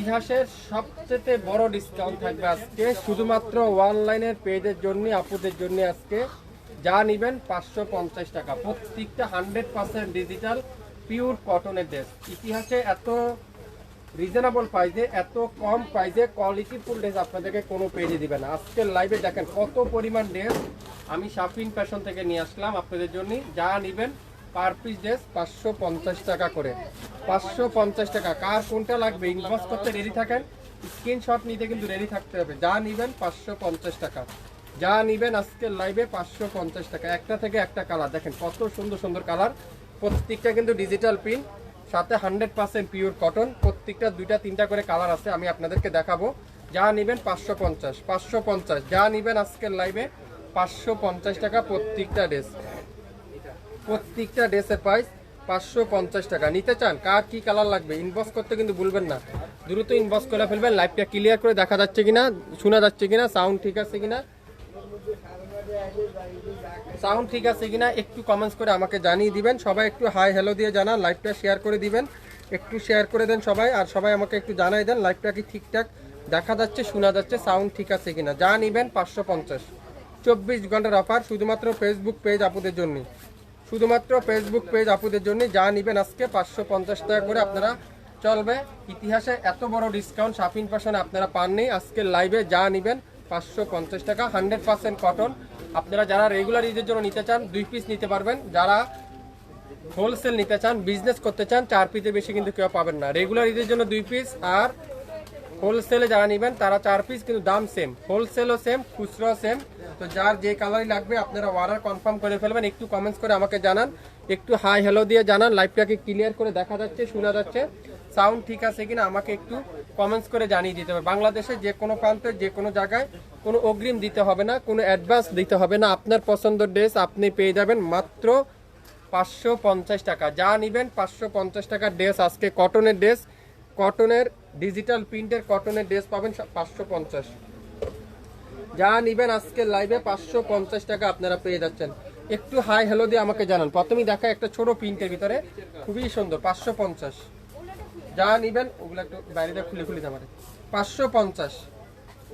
ইতিহাসের সবচেয়ে বড় ডিসকাউন্ট থাকবে আজকে। শুধুমাত্র অনলাইনের পেজের জন্য আপুদের জন্য আজকে। যা নেবেন পাঁচশো পঞ্চাশ টাকা। প্রত্যেকটা হান্ড্রেড পার্সেন্ট ডিজিটাল পিওর কটনের ড্রেস ইতিহাসে এত রিজনেবল প্রাইসে এত কম প্রাইসে কোয়ালিটি ফুল ড্রেস আপনাদেরকে কোনো পেজে দিবে না। আজকের লাইভে দেখেন কত পরিমাণ ড্রেস আমি শাপিং ফ্যাশন থেকে নিয়ে আসলাম আপনাদের জন্য যা নেবেন পার পিস ড্রেস পাঁচশো পঞ্চাশ টাকা করে। পাঁচশো পঞ্চাশ টাকা। কার কোনটা লাগবে? ইনভেস্ট করতে রেডি থাকেন। স্ক্রিনশট নিতে কিন্তু রেডি থাকতে হবে। যা নেবেন পাঁচশো পঞ্চাশ টাকা। যা নেবেন আজকের লাইভে পাঁচশো পঞ্চাশ টাকা। একটা থেকে একটা কালার দেখেন কত সুন্দর সুন্দর কালার প্রত্যেকটা কিন্তু ডিজিটাল প্রিন্ট সাথে হান্ড্রেড পার্সেন্ট পিওর কটন প্রত্যেকটা দুইটা, তিনটা করে কালার আছে। আমি আপনাদেরকে দেখাবো। যা নেবেন পাঁচশো পঞ্চাশ। পাঁচশো পঞ্চাশ। যা নেবেন আজকের লাইভে পাঁচশো পঞ্চাশ টাকা প্রত্যেকটা ড্রেস প্রত্যেকটা ড্রেসের প্রাইস পাঁচশো পঞ্চাশ টাকা। নিতে চান, কার কি কালার লাগবে ইনবক্স করতে কিন্তু ভুলবেন না। দ্রুত ইনবক্স করে ফেলবেন লাইভটা ক্লিয়ার করে দেখা যাচ্ছে কিনা, শোনা যাচ্ছে কিনা সাউন্ড ঠিক আছে কিনা। সাউন্ড ঠিক আছে কিনা, একটু কমেন্টস করে আমাকে জানিয়ে দিবেন। সবাই একটু হাই হ্যালো দিয়ে জানান লাইভটা শেয়ার করে দিবেন। একটু শেয়ার করে দেন সবাই, আর সবাই আমাকে একটু জানাই দেন লাইভটা কি ঠিকঠাক, দেখা যাচ্ছে, শোনা যাচ্ছে সাউন্ড ঠিক আছে কিনা। যা নিবেন পাঁচশো পঞ্চাশ। চব্বিশ ঘণ্টার অফার শুধুমাত্র ফেসবুক পেজ আপুদের জন্য শুধুমাত্র ফেসবুক পেজ আপুদের জন্য যা নিবেন আজকে, পাঁচশো পঞ্চাশ টাকা করে আপনারা চলবে। ইতিহাসে এত বড় ডিসকাউন্ট শাপিং ফ্যাশনে আপনারা পাননি। আজকে লাইভে যা নিবেন, পাঁচশো পঞ্চাশ টাকা হান্ড্রেড পার্সেন্ট কটন আপনারা যারা রেগুলার ইউজের জন্য নিতে চান, দুই পিস নিতে পারবেন। যারা হোলসেল নিতে চান বিজনেস করতে চান, চার পিসের বেশি কিন্তু কেউ পাবেন না। রেগুলার ইউজের জন্য দুই পিস আর হোলসেলে যারা নেবেন, তারা চার পিস কিন্তু দাম সেম হোলসেলও সেম খুচরাও সেম তো যার যে কালারই লাগবে, আপনারা অর্ডার কনফার্ম করে ফেলবেন। একটু কমেন্টস করে আমাকে জানান। একটু হাই হ্যালো দিয়ে জানান। লাইভটাকে ক্লিয়ার করে দেখা যাচ্ছে, শোনা যাচ্ছে। সাউন্ড ঠিক আছে কিনা, আমাকে একটু কমেন্টস করে জানিয়ে দিতে হবে। বাংলাদেশে যে কোনো প্রান্তে, যে কোনো জায়গায় কোনো অগ্রিম দিতে হবে না, কোনো অ্যাডভান্স দিতে হবে না। আপনার পছন্দের ড্রেস আপনি পেয়ে যাবেন মাত্র পাঁচশো পঞ্চাশ টাকা। যা নেবেন পাঁচশো পঞ্চাশ টাকার ড্রেস আজকে কটনের ড্রেস কটনের ডিজিটাল প্রিন্টের কটনের ড্রেস পাবেন পাঁচশো পঞ্চাশ। যা নিবেন আজকে লাইভে পাঁচশো পঞ্চাশ টাকা আপনারা পেয়ে যাচ্ছেন। একটু হাই হ্যালো দিয়ে আমাকে জানান। প্রথমেই দেখা একটা ছোট প্রিন্টের ভিতরে। খুবই সুন্দর, পাঁচশো পঞ্চাশ। যা নিবেন, ওগুলো একটু বাইরে দিয়ে খুলে খুলে আমার পাঁচশো পঞ্চাশ।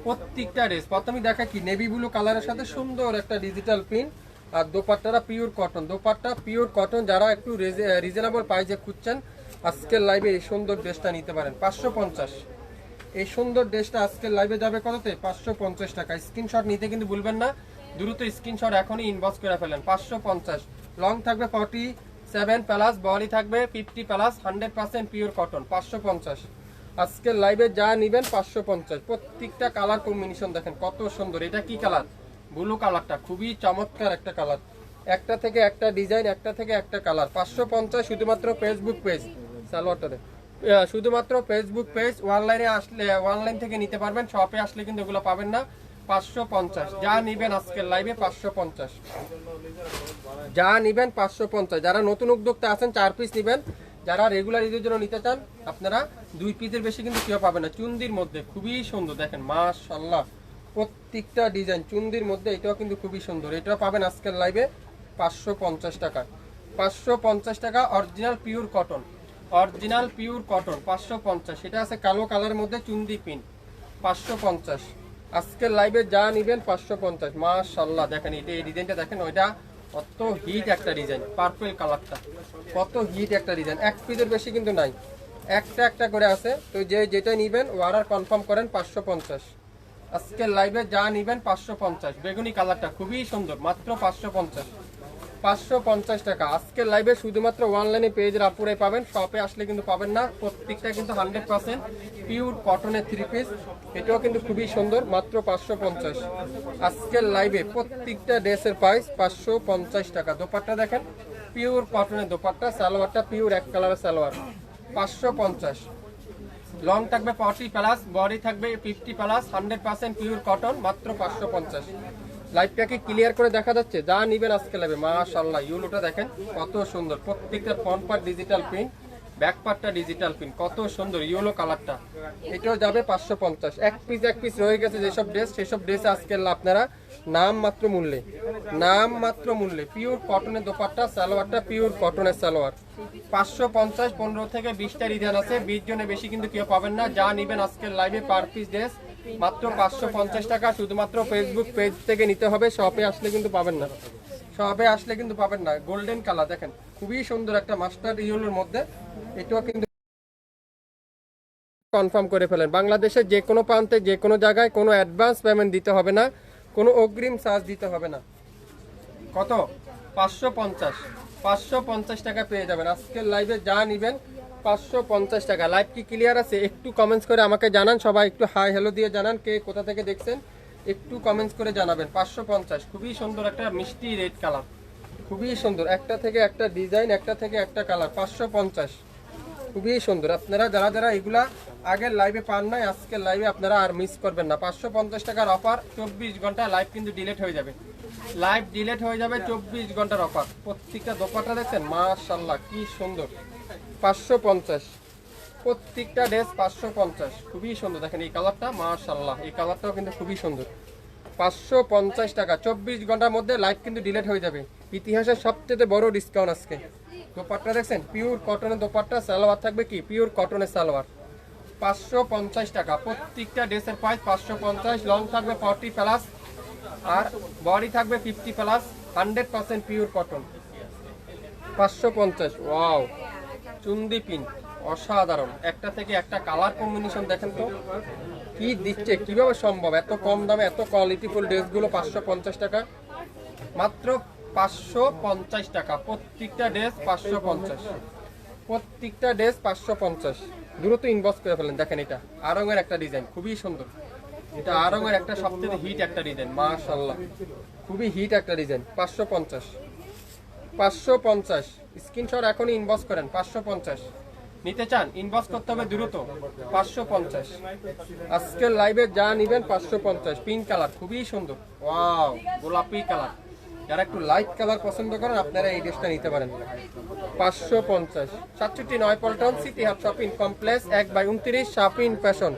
প্রত্যেকটা ড্রেস প্রথমেই দেখা কি? নেভি ব্লু কালারের সাথে সুন্দর একটা ডিজিটাল প্রিন্ট আর দোপাট্টারা pure cotton dupatta pure cotton যারা একটু রিজনেবল প্রাইসে খুঁজছেন আজকের লাইভে এই সুন্দর ড্রেসটা নিতে পারেন। পাঁচশো পঞ্চাশ। এই সুন্দর ড্রেসটা আজকের লাইভে যাবে কততে? পাঁচশো পঞ্চাশ টাকা। স্ক্রিনশট নিতে কিন্তু ভুলবেন না। দ্রুত স্ক্রিনশট এখনই ইনবক্স করে ফেলেন। পাঁচশো পঞ্চাশ। লং থাকবে ফর্টি সেভেন প্লাস বডি থাকবে fifty plus hundred percent pure cotton পাঁচশো পঞ্চাশ। আজকের লাইভে যা নিবেন পাঁচশো পঞ্চাশ। প্রত্যেকটা কালার কম্বিনেশন দেখেন, কত সুন্দর। এটা কি কালার ব্লু কালারটা খুবই চমৎকার একটা কালার একটা থেকে একটা ডিজাইন একটা থেকে একটা কালার পাঁচশো পঞ্চাশ শুধুমাত্র ফেসবুক পেজ শুধুমাত্র ফেসবুক পেজ অনলাইনে আসলে অনলাইন থেকে নিতে পারবেন শপে আসলে কিন্তু এগুলো পাবেন না। পাঁচশো পঞ্চাশ। যা নিবেন আজকের লাইভে পাঁচশো পঞ্চাশ। যা নিবেন পাঁচশো পঞ্চাশ। যারা নতুন উদ্যোক্তা আছেন, চার পিস নিবেন। যারা রেগুলার ঈদের জন্য নিতে চান, আপনারা দুই পিসের বেশি কিন্তু কেউ পাবেন না। চুন্দির মধ্যে খুবই সুন্দর, দেখেন মাশাল্লাহ প্রত্যেকটা ডিজাইন চুন্দির মধ্যে, এটাও কিন্তু খুবই সুন্দর। এটাও পাবেন আজকের লাইভে পাঁচশো পঞ্চাশ টাকা পাঁচশো পঞ্চাশ টাকা original pure cotton original pure cotton, পাঁচশো পঞ্চাশ। এটা আছে কালো কালারের মধ্যে চুন্দি পিন পাঁচশো পঞ্চাশ। আজকের লাইভে যা নিবেন পাঁচশো পঞ্চাশ। মাশাল্লাহ দেখেন এটা এই ডিজাইনটা দেখেন, ওইটা কত হিট একটা ডিজাইন পার্পল কালারটা কত হিট একটা ডিজাইন এক পিসের বেশি কিন্তু নাই। একটা একটা করে আছে, তো যে যেটা নিবেন অর্ডার কনফার্ম করেন পাঁচশো পঞ্চাশ। আজকের লাইভে যা নিবেন পাঁচশো পঞ্চাশ। বেগুনি কালারটা খুবই সুন্দর, মাত্র পাঁচশো পঞ্চাশ। পাঁচশো পঞ্চাশ টাকা। আজকের লাইভে শুধুমাত্র অনলাইনে পেজের আপুরে পাবেন। শপে আসলে কিন্তু পাবেন না। প্রত্যেকটা কিন্তু হান্ড্রেড পার্সেন্ট পিওর কটনের থ্রি পিস এটাও কিন্তু খুবই সুন্দর, মাত্র পাঁচশো পঞ্চাশ। আজকের লাইভে প্রত্যেকটা ড্রেসের প্রাইস পাঁচশো পঞ্চাশ টাকা। দোপাট্টা দেখেন পিওর কটনের দোপাট্টা, সালোয়ারটা পিওর এক কালারের সালোয়ার। পাঁচশো পঞ্চাশ। লং থাকবে ফর্টি প্লাস বডি থাকবে fifty plus hundred percent pure cotton মাত্র পাঁচশো পঞ্চাশ। লাইভটাকে ক্লিয়ার করে দেখা যাচ্ছে, যা নিবেন আজকে লাগবে মাশাল্লাহ ইউলোটা দেখেন, কত সুন্দর। প্রত্যেকটা front part digital print back পার্টটা ডিজিটাল প্রিন্ট কত সুন্দর ইউলো কালারটা এটাও যাবে পাঁচশো পঞ্চাশ। এক পিস এক পিস রয়ে গেছে যেসব ড্রেস সেসব ড্রেস আজকে আপনারা নাম মাত্র মূল্যে, নাম মাত্র মূল্যে। পিওর কটনের দোপাট্টা, সালোয়ারটা পিওর কটনের সালোয়ার। পাঁচশো পঞ্চাশ, পনেরো থেকে বিশটা রিজান আছে। বিশ জনের বেশি কিন্তু কেউ পাবেন না। যা নিবেন আজকের লাইভে পার পিস ড্রেস মাত্র পাঁচশো পঞ্চাশ টাকা শুধুমাত্র ফেসবুক পেজ থেকে নিতে হবে। শপে আসলে কিন্তু পাবেন না। শপে আসলে কিন্তু পাবেন না। গোল্ডেন কালার দেখেন। খুবই সুন্দর একটা মাস্টার ইউলোর মধ্যে। এটাও কিন্তু কনফার্ম করে ফেলেন। বাংলাদেশের যে কোনো প্রান্তে, যে কোনো জায়গায় কোনো অ্যাডভান্স পেমেন্ট দিতে হবে না। কোনো অগ্রিম চার্জ দিতে হবে না। কত? পাঁচশো পঞ্চাশ। পাঁচশো পঞ্চাশ টাকা পেয়ে যাবেন। আজকের লাইভে যা নিবেন পাঁচশো পঞ্চাশ টাকা। লাইভ কি ক্লিয়ার আছে? একটু কমেন্টস করে আমাকে জানান। সবাই একটু হাই হ্যালো দিয়ে জানান কে কোথা থেকে দেখছেন। একটু কমেন্টস করে জানাবেন। পাঁচশো পঞ্চাশ। খুবই সুন্দর একটা মিষ্টি রেড কালার খুবই সুন্দর। একটা থেকে একটা ডিজাইন একটা থেকে একটা কালার পাঁচশো পঞ্চাশ। খুবই সুন্দর। আপনারা যারা যারা এগুলা আগের লাইভে পান নাই, আজকের লাইভে আপনারা আর মিস করবেন না। পাঁচশো পঞ্চাশ টাকার অফার চব্বিশ ঘণ্টা লাইভ কিন্তু ডিলেট হয়ে যাবে। লাইভ ডিলেট হয়ে যাবে চব্বিশ ঘণ্টার অফার প্রত্যেকটা দোপাটা দেখছেন? মাশাল্লাহ কি সুন্দর। পাঁচশো পঞ্চাশ। প্রত্যেকটা ড্রেস পাঁচশো পঞ্চাশ। খুবই সুন্দর। দেখেন এই কালারটা মাশাল্লাহ এই কালারটাও কিন্তু খুবই সুন্দর। পাঁচশো পঞ্চাশ টাকা। চব্বিশ ঘণ্টার মধ্যে লাইভ কিন্তু ডিলেট হয়ে যাবে। ইতিহাসের সবচেয়ে বড় ডিসকাউন্ট আজকে। দোপাট্টা দেখছেন? পিওর কটনের দোপাট্টা, সালোয়ার থাকবে কি? পিওর কটনের সালোয়ার। পাঁচশো পঞ্চাশ টাকা। প্রত্যেকটা ড্রেসের প্রাইস পাঁচশো পঞ্চাশ। লং থাকবে ফর্টি প্লাস আর বডি থাকবে fifty plus hundred percent pure cotton পাঁচশো পঞ্চাশ। ওয়াও চুন্দি পিন অসাধারণ। একটা থেকে একটা কালার কম্বিনেশন দেখেন তো। কি দিচ্ছে, কীভাবে সম্ভব? এত কম দামে এত কোয়ালিটিফুল ড্রেসগুলো পাঁচশো পঞ্চাশ টাকা। মাত্র পাঁচশো পঞ্চাশ টাকা। প্রত্যেকটা ড্রেস পাঁচশো পঞ্চাশ। প্রত্যেকটা ড্রেস পাঁচশো পঞ্চাশ। দ্রুত ইনবক্স করে ফেলেন, দেখেন এটা। আরঙের একটা ডিজাইন খুবই সুন্দর। এটা আরঙের একটা সবচেয়ে হিট একটা ডিজাইন মাশাল্লাহ খুবই হিট একটা ডিজাইন পাঁচশো পঞ্চাশ। পাঁচশো পঞ্চাশ। স্ক্রিনশট এখনই ইনবক্স করেন, পাঁচশো পঞ্চাশ। নিতে চান ইনবক্স করতে হবে দ্রুত, পাঁচশো পঞ্চাশ। আজকের লাইভে যা নিবেন, পাঁচশো পঞ্চাশ। পিঙ্ক কালার খুবই সুন্দর। ওয়াও গোলাপি কালার যারা একটু লাইট কালার পছন্দ করেন, আপনারা এই ড্রেসটা নিতে পারেন। পাঁচশো পঞ্চাশ। সাতষট্টি নয় Paltan city hub shopping complex এক বাই উনত্রিশ শপিং ফ্যাশন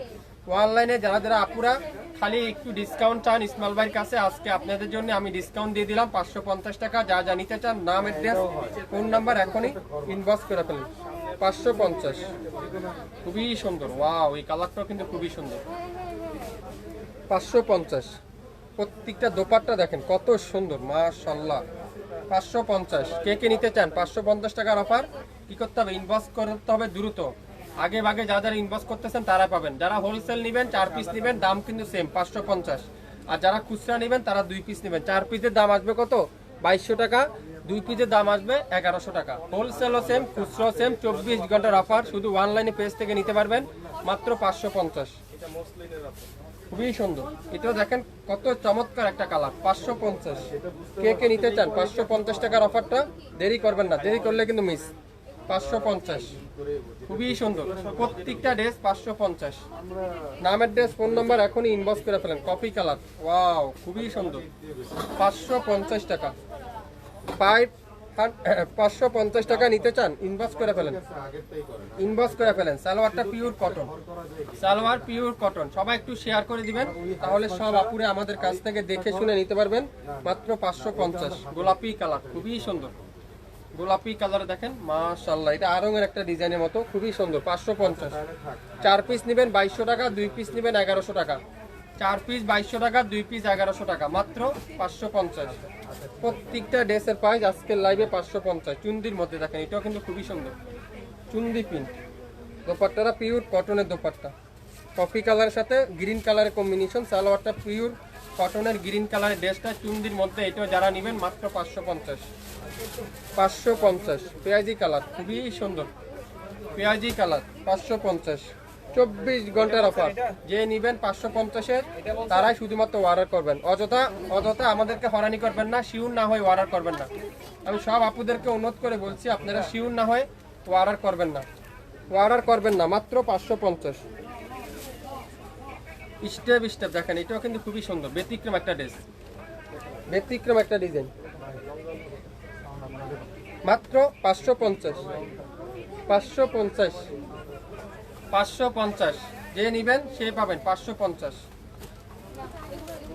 অনলাইনে যারা যারা আপুরা খালি একটু ডিসকাউন্ট চান ইসমাল ভাইয়ের কাছে। আজকে আপনাদের জন্য আমি ডিসকাউন্ট দিয়ে দিলাম পাঁচশো পঞ্চাশ টাকা। যা যা নিতে চান, নাম অ্যাড্রেস ফোন নাম্বার এখনই ইনবক্স করে ফেলুন। পাঁচশো পঞ্চাশ। খুবই সুন্দর। ওয়াও এই কালারটাও কিন্তু খুবই সুন্দর। পাঁচশো পঞ্চাশ। প্রত্যেকটা দোপাট্টা দেখেন, কত সুন্দর মাশাল্লাহ পাঁচশো পঞ্চাশ। কে কে নিতে চান? পাঁচশো পঞ্চাশ টাকার অফার কী করতে হবে? ইনবক্স করতে হবে দ্রুত। আগে ভাগে যা যারা ইনবক্স করতেছেন তারা পাবেন। যারা হোলসেল নেবেন, চার পিস নেবেন, দাম কিন্তু সেম পাঁচশো পঞ্চাশ। আর যারা খুচরা নেবেন, তারা দুই পিস নেবেন। চার পিসের দাম আসবে কত? বাইশশো টাকা। দুই পিসের দাম আসবে এগারোশো টাকা। হোলসেলও সেম খুচরাও সেম চব্বিশ ঘণ্টার অফার শুধু অনলাইনে পেজ থেকে নিতে পারবেন, মাত্র পাঁচশো পঞ্চাশ। খুবই সুন্দর। এটাও দেখেন, কত চমৎকার একটা কালার পাঁচশো পঞ্চাশ। কে কে নিতে চান, পাঁচশো পঞ্চাশ টাকার অফারটা দেরি করবেন না। দেরি করলে কিন্তু মিস পাঁচশো পঞ্চাশ। খুবই সুন্দর। প্রত্যেকটা ড্রেস পাঁচশো পঞ্চাশ। নামের ড্রেস ফোন নাম্বার এখনই ইনবক্স করে ফেলেন। কফি কালার ওয়াও খুবই সুন্দর। পাঁচশো পঞ্চাশ টাকা। ফাইভ পাঁচশো পঞ্চাশ টাকা নিতে চান ইনবক্স করে ফেলেন। ইনবক্স করে ফেলেন। সালোয়ারটা pure cotton salwar pure cotton সবাই একটু শেয়ার করে দিবেন, তাহলে সব আপুরে আমাদের কাছ থেকে দেখে শুনে নিতে পারবেন। মাত্র পাঁচশো পঞ্চাশ। গোলাপি কালার খুবই সুন্দর। গোলাপি কালার দেখেন মাশাল্লাহ এটা আরঙের একটা ডিজাইনের মতো খুবই সুন্দর পাঁচশো পঞ্চাশ। চার পিস নেবেন বাইশশো টাকা দুই পিস নেবেন এগারোশো টাকা। চার পিস বাইশশো টাকা দুই পিস এগারোশো টাকা মাত্র পাঁচশো পঞ্চাশ। প্রত্যেকটা ড্রেসের প্রাইস আজকের লাইভে পাঁচশো পঞ্চাশ। চুন্দির মধ্যে দেখেন এটাও কিন্তু খুবই সুন্দর। চুন্দি প্রিন্ট দোপাট্টাটা পিওর কটনের দোপাট্টা। কফি কালারের সাথে গ্রিন কালারের কম্বিনেশন সালোয়ারটা পিওর কটনের গ্রিন কালারের ড্রেসটা চুন্দির মধ্যে এটাও যারা নেবেন মাত্র পাঁচশো পঞ্চাশ। পাঁচশো পঞ্চাশ। পেঁয়াজি কালার, খুবই সুন্দর। পেঁয়াজি কালার, পাঁচশো পঞ্চাশ। চব্বিশ ঘণ্টার অফার। যে নিবেন পাঁচশো পঞ্চাশের, তারাই শুধুমাত্র অর্ডার করবেন। অযথা অযথা আমাদেরকে হরানি করবেন না শিউর না হয়ে অর্ডার করবেন না। আমি সব আপুদেরকে অনুরোধ করে বলছি, আপনারা শিউর না হয়ে অর্ডার করবেন না। অর্ডার করবেন না, মাত্র পাঁচশো পঞ্চাশ। স্টেপ স্টেপ, দেখেন, এটাও কিন্তু খুবই সুন্দর। ব্যতিক্রম একটা ড্রেস ব্যতিক্রম একটা ডিজাইন মাত্র পাঁচশো পঞ্চাশ। পাঁচশো পঞ্চাশ। পাঁচশো পঞ্চাশ। যে নেবেন, সে পাবেন পাঁচশো পঞ্চাশ।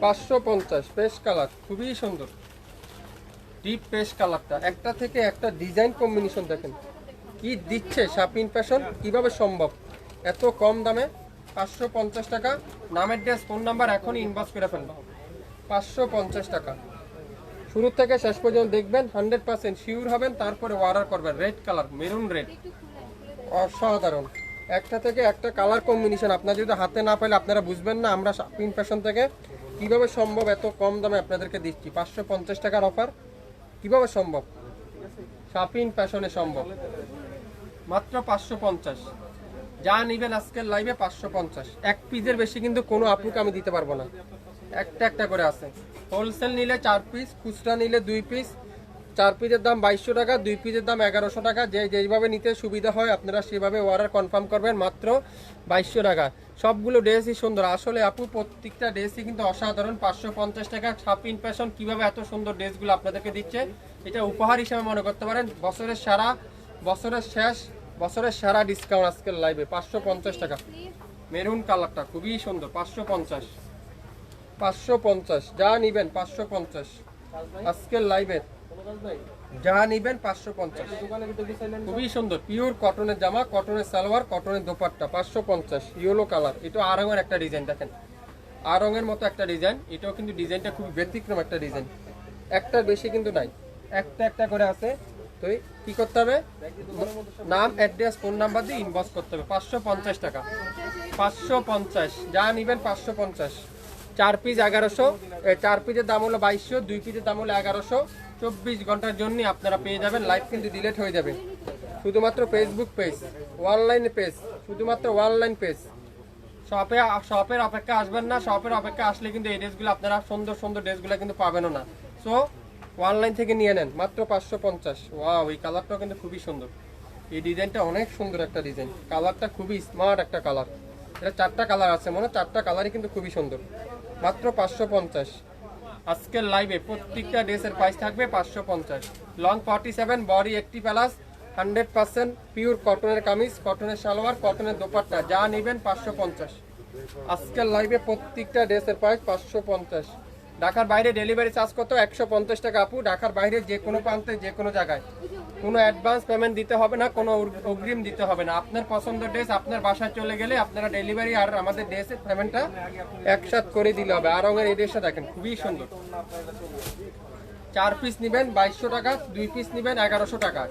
পাঁচশো পঞ্চাশ পেস্ট কালার খুবই সুন্দর। ডিপ পেস্ট কালারটা একটা থেকে একটা ডিজাইন কম্বিনেশন দেখেন। কি দিচ্ছে শাপিন ফ্যাশন কীভাবে সম্ভব? এত কম দামে পাঁচশো পঞ্চাশ টাকা। নামের ড্রেস ফোন নাম্বার এখনই ইনবক্স করে ফেলব পাঁচশো পঞ্চাশ টাকা। শুরু থেকে শেষ পর্যন্ত দেখবেন হান্ড্রেড পার্সেন্ট শিওর হবেন, তারপরে অর্ডার করবেন। রেড কালার মেরুন রেড অসাধারণ। একটা থেকে একটা কালার কম্বিনেশন আপনার যদি হাতে না পেলে আপনারা বুঝবেন না, আমরা শাপিন ফ্যাশন থেকে কীভাবে সম্ভব এত কম দামে আপনাদেরকে দিচ্ছি? পাঁচশো পঞ্চাশ টাকার অফার কীভাবে সম্ভব? শাপিন ফ্যাশনে সম্ভব। মাত্র পাঁচশো পঞ্চাশ। যা নিবেন আজকের লাইভে পাঁচশো পঞ্চাশ। এক পিসের বেশি কিন্তু কোনো আপুকে আমি দিতে পারব না। একটা একটা করে আছে। হোলসেল নিলে চার পিস খুচরা নিলে দুই পিস চার পিসের দাম বাইশশো টাকা দুই পিসের দাম এগারোশো টাকা। যে যেইভাবে নিতে সুবিধা হয় আপনারা সেভাবে অর্ডার কনফার্ম করবেন মাত্র বাইশশো টাকা। সবগুলো ড্রেসই সুন্দর। আসলে আপু প্রত্যেকটা ড্রেসই কিন্তু অসাধারণ। পাঁচশো পঞ্চাশ টাকা ছাপিন ফ্যাশন কীভাবে এত সুন্দর ড্রেসগুলো আপনাদেরকে দিচ্ছে এটা উপহার হিসেবে মনে করতে পারেন। বছরের সারা বছরের শেষ বছরের সারা ডিসকাউন্ট আজকের লাইভে পাঁচশো পঞ্চাশ টাকা। মেরুন কালারটা খুবই সুন্দর পাঁচশো পঞ্চাশ। পাঁচশো পঞ্চাশ। যা নিবেন পাঁচশো পঞ্চাশ। আজকের লাইভে যা নিবেন পাঁচশো পঞ্চাশ। খুবই সুন্দর। পিওর কটনের জামা কটনের সালোয়ার কটনের দোপাট্টা, পাঁচশো পঞ্চাশ। ইয়েলো কালার এটা আরঙের একটা ডিজাইন দেখেন। আরঙের মতো একটা ডিজাইন এটাও কিন্তু ডিজাইনটা খুবই ব্যতিক্রম একটা ডিজাইন একটার বেশি কিন্তু নাই। একটা একটা করে আছে। তো কি করতে হবে? নাম অ্যাড্রেস ফোন নাম্বার দিয়ে ইনবক্স করতে হবে। পাঁচশো পঞ্চাশ টাকা। পাঁচশো পঞ্চাশ। যা নিবেন পাঁচশো পঞ্চাশ। চার পিস এগারোশো চার পিসের দাম হলো বাইশশো, দুই পিসের দাম হলো এগারোশো। চব্বিশ ঘণ্টার জন্য আপনারা পেয়ে যাবেন। লাইভ কিন্তু ডিলেট হয়ে যাবে। শুধুমাত্র ফেসবুক পেজ অনলাইন পেজ শুধুমাত্র অনলাইন পেজ শপে শপের অপেক্ষা আসবেন না। শপের অপেক্ষা আসলে কিন্তু এই ড্রেসগুলো আপনারা সুন্দর সুন্দর ড্রেসগুলো কিন্তু পাবেনও না। সো অনলাইন থেকে নিয়ে নেন। মাত্র পাঁচশো পঞ্চাশ। ওয়াও এই কালারটাও কিন্তু খুবই সুন্দর। এই ডিজাইনটা অনেক সুন্দর একটা ডিজাইন কালারটা খুবই স্মার্ট একটা কালার এটা চারটা কালার আছে মনে চারটা কালারই কিন্তু খুবই সুন্দর। মাত্র পাঁচশো পঞ্চাশ। আজকের লাইভে প্রত্যেকটা ড্রেসের প্রাইস থাকবে পাঁচশো পঞ্চাশ। Long forty seven body eighty plus hundred percent pure কটনের কামিজ কটনের সালোয়ার কটনের দোপাট্টা। যা নেবেন পাঁচশো পঞ্চাশ। আজকের লাইভে প্রত্যেকটা ড্রেসের প্রাইস পাঁচশো পঞ্চাশ। ঢাকার বাইরে ডেলিভারি চার্জ কত? একশো পঞ্চাশ টাকা আপু। ঢাকার বাইরে যে কোনো প্রান্তে, যে কোনো জায়গায়। কোনো অ্যাডভান্স পেমেন্ট দিতে হবে না, কোনো অগ্রিম দিতে হবে না। আপনার পছন্দের ড্রেস আপনার বাসায় চলে গেলে আপনারা ডেলিভারি আর আমাদের ড্রেসের পেমেন্টটা একসাথ করে দিলে হবে। আর রঙের এই ড্রেসটা দেখেন, খুবই সুন্দর। চার পিস নেবেন, বাইশশো টাকা, দুই পিস নেবেন, এগারোশো টাকা।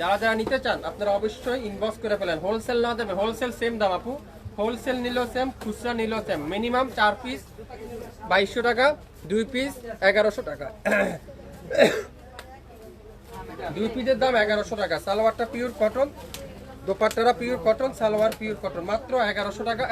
যারা যারা নিতে চান, আপনারা অবশ্যই ইনবক্স করে ফেলেন। হোলসেল না। দেবে হোলসেল সেম দাম আপু। হোলসেল নিলেও সেম খুচরা নিলেও সেম মিনিমাম চার পিস বাইশশো টাকা দুই পিস এগারোশো টাকা। দুই পিসের দাম এগারোশো টাকা। সালোয়ারটা pure cotton দোপাট্টারা pure cotton salwar pure cotton মাত্র এগারোশো টাকা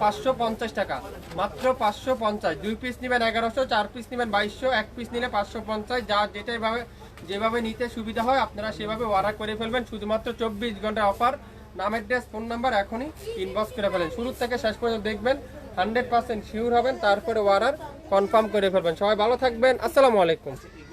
পাঁচশো পঞ্চাশ টাকা। মাত্র পাঁচশো পঞ্চাশ। দুই পিস নেবেন এগারোশো, চার পিস নেবেন বাইশশো, এক পিস নিলে পাঁচশো পঞ্চাশ। যা যেটা এভাবে যেভাবে নিতে সুবিধা হয়, আপনারা সেভাবে অর্ডার করে ফেলবেন। শুধুমাত্র চব্বিশ ঘণ্টা অফার নামের ড্রেস ফোন নাম্বার এখনই ইনবক্স করে ফেলেন। শুরু থেকে শেষ পর্যন্ত দেখবেন। হান্ড্রেড পার্সেন্ট শিওর হবেন তারপরে অর্ডার কনফার্ম করে ফেলবেন। সবাই ভালো থাকবেন। আসসালামু আলাইকুম।